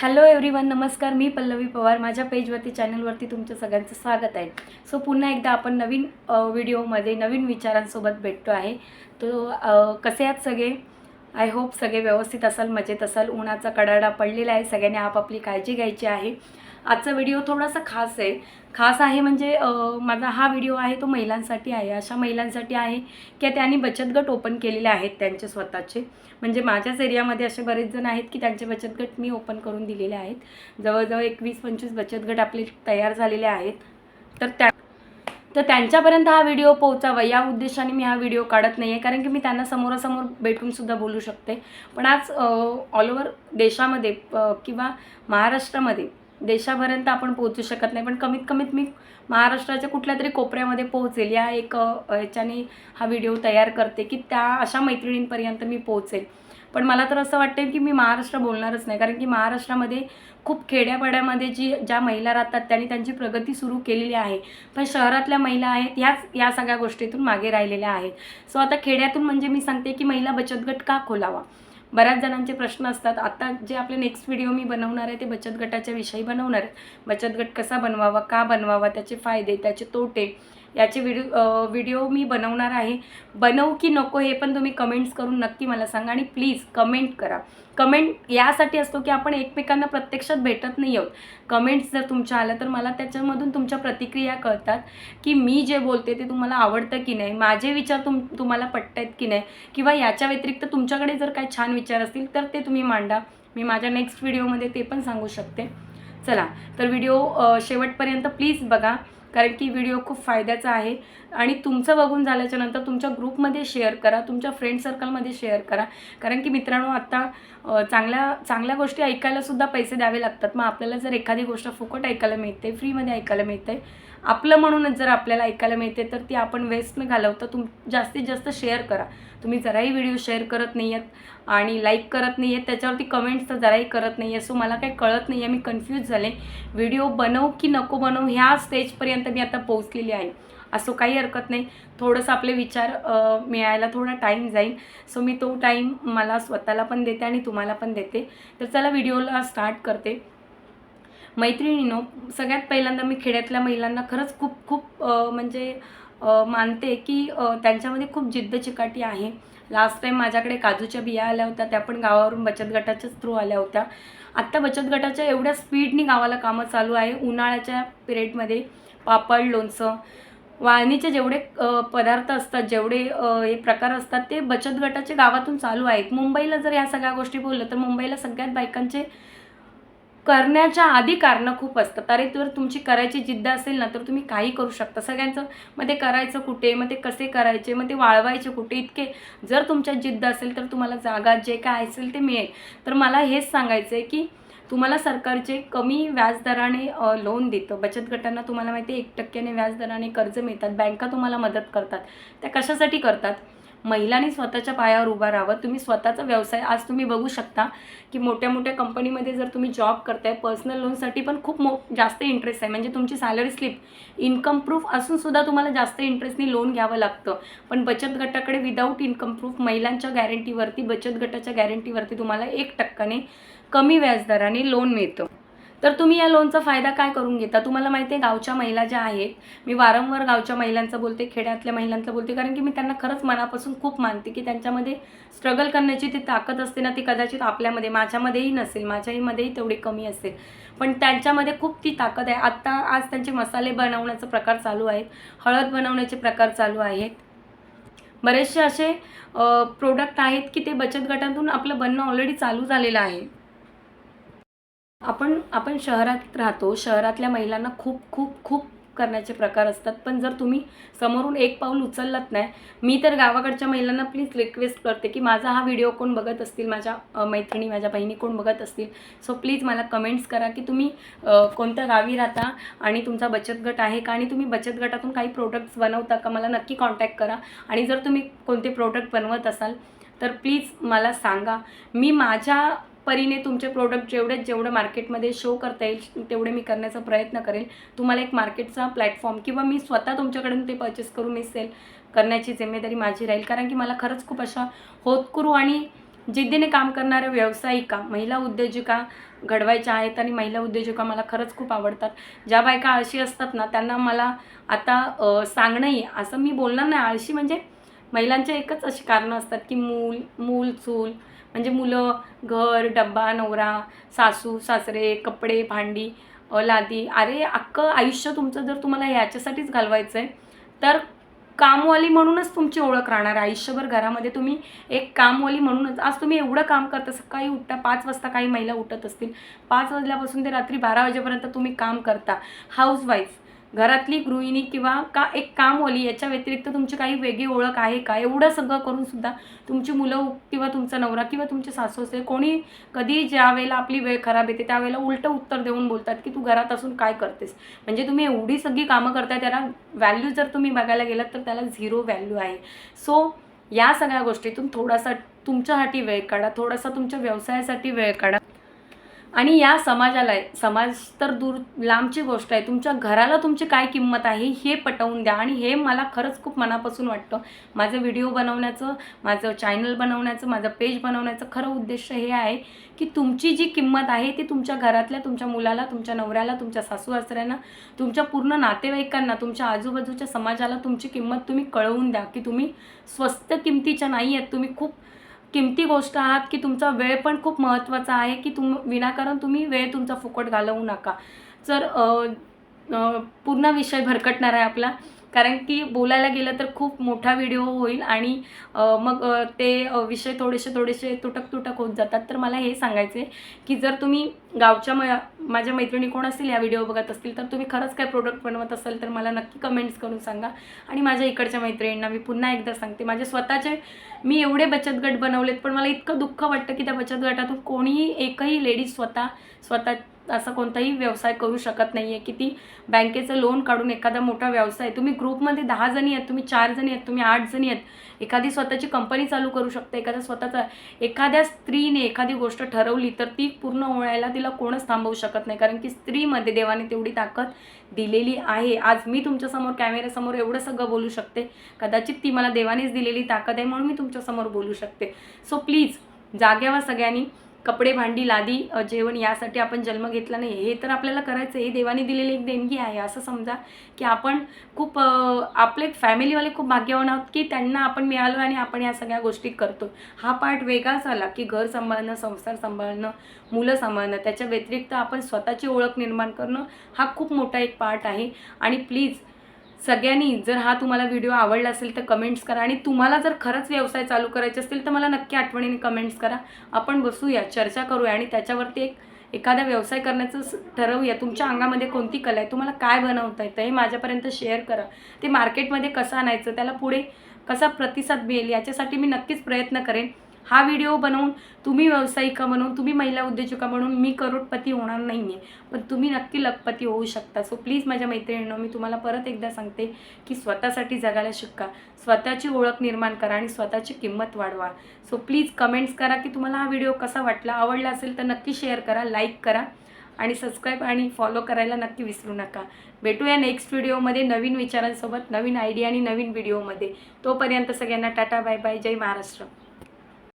Hello everyone नमस्कार मी पल्लवी पवार. माझ्या पेजवरती चॅनलवरती तुमचं सगळ्यांचं स्वागत आहे. सो पुन्हा एकदा आपण नवीन व्हिडिओमध्ये नवीन विचारांसोबत भेटतो आहे. तो कसे आहात सगळे? आय होप सगळे व्यवस्थित असाल मजेत असाल. उन्हाचा कडाडा पडलेला आहे. सगळ्यांनी आपापली काळजी घ्यायची आहे. आजचा व्हिडिओ थोडासा खास आहे. खास आहे म्हणजे माझा हा व्हिडिओ आहे तो महिलांसाठी आहे. अशा महिलांसाठी आहे की त्यांनी बचत गट ओपन केलेले आहेत त्यांचे स्वतःचे. म्हणजे माझ्याच एरियामध्ये असे बरेच जण आहेत की त्यांचे बचत गट मी ओपन करून दिलेले आहेत. जवळजवळ एकवीस पंचवीस बचत गट आपले तयार झालेले आहेत. तर त्या तर त्यांच्यापर्यंत हा व्हिडिओ पोहोचावा. या उद्देशाने मी हा व्हिडिओ काढत नाही आहे कारण की मी त्यांना समोरासमोर भेटूनसुद्धा बोलू शकते. पण आज ऑल ओव्हर देशामध्ये किंवा महाराष्ट्रामध्ये देशापर्यंत आपण पोहोचू शकत नाही. पण कमीत कमीत मी महाराष्ट्राच्या कुठल्या तरी कोपऱ्यामध्ये पोहोचेल. या एक याच्याने हा व्हिडिओ तयार करते की त्या अशा मैत्रिणींपर्यंत मी पोहोचेल. पण मला तर असं वाटतं की मी महाराष्ट्र बोलणारच नाही. कारण की महाराष्ट्रामध्ये खूप खेड्यापाड्यामध्ये जी ज्या महिला राहतात त्यांनी त्यांची प्रगती सुरू केलेली आहे. पण शहरातल्या महिला आहेत ह्याच या सगळ्या गोष्टीतून मागे राहिलेल्या आहेत. सो आता खेड्यातून म्हणजे मी सांगते की महिला बचत गट का खोलावा? बऱ्याच जणांचे प्रश्न असतात. आता जे आपले नेक्स्ट व्हिडिओ मी बनवणार आहे ते बचत गटाच्या विषयी बनवणार आहे बचत गट कसा बनवावा का बनवावा त्याचे फायदे त्याचे तोटे याचे व्हिडिओ व्हिडिओ मी बनवणार आहे. बनवू की नको हे पण तुम्ही कमेंट्स करून नक्की मला सांगा आणि प्लीज कमेंट करा. कमेंट यासाठी असतो की आपण एकमेकांना प्रत्यक्षात भेटत नाही आहोत. कमेंट्स जर तुमच्या आल्या तर मला त्याच्यामधून तुमच्या प्रतिक्रिया कळतात की मी जे बोलते ते तुम्हाला आवडतं की नाही माझे विचार तुम तुम्हाला पटत आहेत की नाही किंवा याच्या व्यतिरिक्त तुमच्याकडे जर काही छान विचार असतील तर ते तुम्ही मांडा. मी माझ्या नेक्स्ट व्हिडिओमध्ये ते पण सांगू शकते. चला तर व्हिडिओ शेवटपर्यंत प्लीज बघा. कारण की व्हिडिओ खूप फायद्याचा आहे. आणि तुमचं बघून झाल्याच्यानंतर तुमच्या ग्रुपमध्ये शेअर करा तुमच्या फ्रेंड सर्कलमध्ये शेअर करा. कारण की मित्रांनो आत्ता चांगल्या चांगल्या गोष्टी ऐकायलासुद्धा पैसे द्यावे लागतात. मग आपल्याला जर एखादी गोष्ट फुकट ऐकायला मिळते फ्रीमध्ये ऐकायला मिळते आपलं म्हणूनच जर आपल्याला ऐकायला मिळते तर ती आपण वेस्ट न घालवता. तुम जास्तीत जास्त शेअर करा. तुम्ही जराही व्हिडिओ शेअर करत नाही आहेत आणि लाईक करत नाही आहेत त्याच्यावरती कमेंट्स तर जराही करत नाही आहे सो मला काही कळत नाही आहे मी कन्फ्यूज झाले. व्हिडिओ बनवू की नको बनवू ह्या स्टेजपर्यंत मी आता पोहोचलेली आहे. असं काही हरकत नाही. थोडंसं आपले विचार मिळायला थोडा टाईम जाईल. सो मी तो टाईम मला स्वतःला पण देते आणि तुम्हाला पण देते. तर चला व्हिडिओला स्टार्ट करते. मैत्रिणीनो सगळ्यात पहिल्यांदा मी खेड्यातल्या महिलांना खरंच खूप खूप म्हणजे मानते की त्यांच्यामध्ये खूप जिद्द चिकाटी आहे. लास्ट टाईम माझ्याकडे काजूच्या बिया आल्या होत्या त्या पण गावावरून बचत गटाच्याच थ्रू आल्या होत्या. आत्ता बचत गटाच्या एवढ्या स्पीडनी गावाला कामं चालू आहे. उन्हाळ्याच्या पिरियडमध्ये पापड लोणचं वाळणीचे जेवढे पदार्थ असतात जेवढे हे प्रकार असतात ते बचत गटाचे गावातून चालू आहेत. मुंबईला जर या सगळ्या गोष्टी बोललं तर मुंबईला सगळ्यात बायकांचे करण्याच्या आधी कारणं खूप असतात. अरे तर तुमची करायची जिद्द असेल ना तर तुम्ही काही करू शकता. सगळ्यांचं मग ते करायचं कुठे मग ते कसे करायचे मग ते वाळवायचे कुठे इतके जर तुमच्यात जिद्द असेल तर तुम्हाला जागा जे काय असेल ते मिळेल. तर मला हेच सांगायचं आहे की तुम्हाला सरकारचे कमी व्याजदराने लोन देतं. बचत गटांना तुम्हाला माहिती आहे एक टक्क्याने व्याजदराने कर्ज मिळतात. बँका तुम्हाला मदत करतात. त्या कशासाठी करतात? महिलांनी स्वतःच्या पायावर उभा राहावं. तुम्ही स्वतःचा व्यवसाय आज तुम्ही बघू शकता की मोठ्या मोठ्या कंपनीमध्ये जर तुम्ही जॉब करताय पर्सनल लोनसाठी पण खूप मो जास्त इंटरेस्ट आहे. म्हणजे तुमची सॅलरी स्लिप इन्कम प्रूफ असून सुद्धा तुम्हाला जास्त इंटरेस्टनी लोन घ्यावं लागतं. पण बचत गटाकडे विदाऊट इन्कम प्रूफ महिलांच्या गॅरंटीवरती बचत गटाच्या गॅरंटीवरती तुम्हाला एक टक्काने कमी व्याजदराने लोन मिळतं. तर तुम्ही या लोनचा फायदा काय करून घेता? तुम्हाला माहिती आहे गावच्या महिला ज्या आहेत मी वारंवार गावच्या महिलांचं बोलते खेड्यातल्या महिलांचं बोलते कारण की मी त्यांना खरंच मनापासून खूप मानते की त्यांच्यामध्ये स्ट्रगल करण्याची ती ताकद असते ना ती कदाचित आपल्यामध्ये माझ्यामध्येही नसेल माझ्याहीमध्येही तेवढी कमी असेल. पण त्यांच्यामध्ये खूप ती ताकद आहे. आत्ता आज त्यांचे मसाले बनवण्याचा प्रकार चालू आहेत हळद बनवण्याचे प्रकार चालू आहेत. बरेचसे असे प्रोडक्ट आहेत की ते बचत गटातून आपलं बनणं ऑलरेडी चालू झालेलं आहे. आपण आपण शहरात राहतो शहरातल्या महिलांना खूप खूप खूप करण्याचे प्रकार असतात. पण जर तुम्ही समोरून एक पाऊल उचललात नाही मी तर गावाकडच्या महिलांना प्लीज रिक्वेस्ट करते की माझा हा व्हिडिओ कोण बघत असतील? माझ्या मैत्रिणी माझ्या बहिणी कोण बघत असतील? सो प्लीज मला कमेंट्स करा की तुम्ही कोणत्या गावी राहता आणि तुमचा बचत गट आहे का? आणि तुम्ही बचत गटातून काही प्रोडक्ट्स बनवता का? मला नक्की कॉन्टॅक्ट करा. आणि जर तुम्ही कोणते प्रोडक्ट बनवत असाल तर प्लीज मला सांगा. मी माझ्या परीने तुमचे प्रोडक्ट जेवढे जेवढं मार्केटमध्ये शो करता येईल तेवढे मी करण्याचा प्रयत्न करेल. तुम्हाला एक मार्केटचा प्लॅटफॉर्म किंवा मी स्वतः तुमच्याकडून ते परचेस करून मी सेल करण्याची जिम्मेदारी माझी राहील. कारण की मला खरंच खूप अशा होतकुरू आणि जिद्दीने काम करणाऱ्या व्यावसायिका महिला उद्योजिका घडवायच्या आहेत आणि महिला उद्योजिका मला खरंच खूप आवडतात. ज्या बायका आळशी असतात ना त्यांना मला आता सांगणंही असं मी बोलणार नाही. आळशी म्हणजे महिलांचे एकच अशी कारणं असतात की मूल मूल चूल. म्हणजे मुलं घर डब्बा नवरा सासू सासरे कपडे भांडी लादी. अरे अख्खं आयुष्य तुमचं जर तुम्हाला ह्याच्यासाठीच घालवायचं आहे तर कामवाली म्हणूनच तुमची ओळख राहणार आयुष्यभर घरामध्ये तुम्ही एक कामवाली म्हणूनच आज तुम्ही एवढं काम करता सकाळी उठता पाच वाजता काही महिला उठत असतील. पाच वाजल्यापासून ते रात्री बारा वाजेपर्यंत तुम्ही काम करता. हाऊसवाईफ घरातली गृहिणी किंवा का एक कामवाली याच्या व्यतिरिक्त तुमची काही वेगळी ओळख आहे का? एवढं सगळं करूनसुद्धा तुमची मुलं किंवा तुमचा नवरा किंवा तुमचे सासू असेल कोणी कधी ज्या वेळेला आपली वेळ खराब येते त्यावेळेला उलटं उत्तर देऊन बोलतात की तू घरात असून काय करतेस? म्हणजे तुम्ही एवढी सगळी कामं करताय त्याला व्हॅल्यू जर तुम्ही बघायला गेलात तर त्याला झिरो व्हॅल्यू आहे. सो या सगळ्या गोष्टीतून थोडासा तुमच्यासाठी वेळ काढा थोडासा तुमच्या व्यवसायासाठी वेळ काढा. आणि या समाजाला आहे समाज तर दूर लांबची गोष्ट आहे. तुमच्या घराला तुमची काय किंमत आहे हे पटवून द्या. आणि हे मला खरंच खूप मनापासून वाटतं. माझं व्हिडिओ बनवण्याचं माझं चॅनल बनवण्याचं माझं पेज बनवण्याचं खरं उद्देश हे आहे की तुमची जी किंमत आहे ती तुमच्या घरातल्या तुमच्या मुलाला तुमच्या नवऱ्याला तुमच्या सासू सासऱ्यांना तुमच्या पूर्ण नातेवाईकांना तुमच्या आजूबाजूच्या समाजाला तुमची किंमत तुम्ही कळवून द्या की तुम्ही स्वस्त किमतीच्या नाही आहेत. तुम्ही खूप किमती गोष्ट आहात की तुमचा वेळ पण खूप महत्त्वाचा आहे की तुम विनाकारण तुम्ही वेळ तुमचा फुकट घालवू नका. जर पूर्ण विषय भरकटणार आहे आपला कारण की बोलायला गेलं तर खूप मोठा व्हिडिओ होईल आणि मग ते विषय थोडेसे थोडेसे तुटक तुटक होत जातात. तर मला हे सांगायचं आहे की जर तुम्ही गावच्या म माझ्या मैत्रिणी कोण असतील या व्हिडिओ बघत असतील तर तुम्ही खरंच काय प्रोडक्ट बनवत असाल तर मला नक्की कमेंट्स करून सांगा. आणि माझ्या इकडच्या मैत्रिणींना मी पुन्हा एकदा सांगते. माझे स्वतःचे मी एवढे बचत गट बनवलेत पण मला इतकं दुःख वाटतं की त्या बचत गटातून कोणीही एकही लेडीज स्वतः स्वतः असा कोणताही व्यवसाय करू शकत नाही आहे की ती बँकेचं लोन काढून एखादा मोठा व्यवसाय. तुम्ही ग्रुपमध्ये दहा जणी आहेत तुम्ही चार जणी आहेत तुम्ही आठ जणी आहेत एखादी स्वतःची कंपनी चालू करू शकते एखादा स्वतःचा एखाद्या स्त्रीने एखादी गोष्ट ठरवली तर ती पूर्ण होण्याला तिला कोणच थांबवू शकत नाही. कारण की स्त्रीमध्ये देवाने तेवढी ताकद दिलेली आहे. आज मी तुमच्यासमोर कॅमेऱ्यासमोर एवढं सगळं बोलू शकते. कदाचित ती मला देवानेच दिलेली ताकद आहे म्हणून मी तुमच्यासमोर बोलू शकते. सो प्लीज जाग्यावर सगळ्यांनी कपडे भांडी लादी जेवण यासाठी आपण जन्म घेतला नाही. हे तर आपल्याला करायचं आहे देवाने दिलेली एक देणगी आहे. असं समजा की आपण खूप आपले फॅमिलीवाले खूप भाग्यवान आहोत की त्यांना आपण मिळालो आणि आपण या सगळ्या गोष्टी करतो. हा पार्ट वेगळाच आला की घर सांभाळणं संसार सांभाळणं मुलं सांभाळणं त्याच्या व्यतिरिक्त आपण स्वतःची ओळख निर्माण करणं हा खूप मोठा एक पार्ट आहे. आणि प्लीज सगळ्यांनी जर हा तुम्हाला व्हिडिओ आवडला असेल तर कमेंट्स करा. आणि तुम्हाला जर खरंच व्यवसाय चालू करायचे असतील तर मला नक्की आठवणीने कमेंट्स करा. आपण बसूया चर्चा करूया आणि त्याच्यावरती एक एखादा व्यवसाय करण्याचं ठरवूया. तुमच्या अंगामध्ये कोणती कला आहे? तुम्हाला काय बनवता येतं? हे माझ्यापर्यंत शेअर करा. ते मार्केटमध्ये कसं आणायचं? त्याला पुढे कसा प्रतिसाद मिळेल? याच्यासाठी मी नक्कीच प्रयत्न करेन. हा व्हिडिओ बनवून तुम्ही व्यावसायिका म्हणून तुम्ही महिला उद्योजका म्हणून मी करोडपती होणार नाही आहे पण तुम्ही नक्की लखपती होऊ शकता. सो प्लीज माझ्या मैत्रिणींनो मी तुम्हाला परत एकदा सांगते की स्वतःसाठी जगायला शिका. स्वतःची ओळख निर्माण करा आणि स्वतःची किंमत वाढवा. सो प्लीज कमेंट्स करा की तुम्हाला हा व्हिडिओ कसा वाटला. आवडला असेल तर नक्की शेअर करा लाईक करा आणि सबस्क्राईब आणि फॉलो करायला नक्की विसरू नका. भेटूया नेक्स्ट व्हिडिओमध्ये नवीन विचारांसोबत नवीन आयडिया आणि नवीन व्हिडिओमध्ये तोपर्यंत सगळ्यांना टाटा बाय बाय जय महाराष्ट्र.